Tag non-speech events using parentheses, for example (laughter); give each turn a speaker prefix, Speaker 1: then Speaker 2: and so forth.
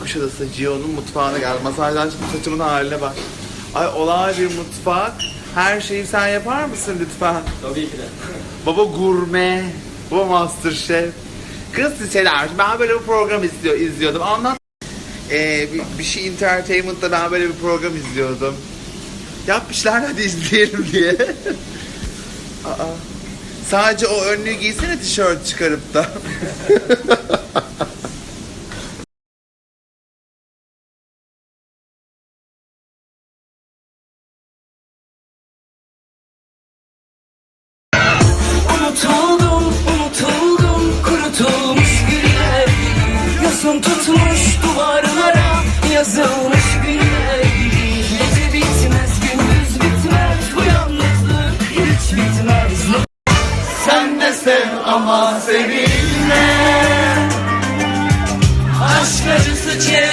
Speaker 1: Mesela Gio'nun mutfağına gel. Masajdan çıktım saçımın haline bak. Ay olay bir mutfak. Her şeyi sen yapar mısın lütfen?
Speaker 2: Tabii ki de.
Speaker 1: Baba gurme. Baba masterchef. Kız liseler. Ben böyle bir program izliyor, izliyordum. Anlat. Ee, bir, bir şey entertainment'ta ben böyle bir program izliyordum. Yapmışlar hadi izleyelim diye. (laughs) Aa, sadece o önlüğü giysene tişört çıkarıp da. (laughs)
Speaker 3: Yosun tutmuş duvarlara yazılmış günler gibi. Gece bitmez gündüz bitmez bu yalnızlık hiç bitmez. Sen de sev ama sevilme. Aşk acısı çek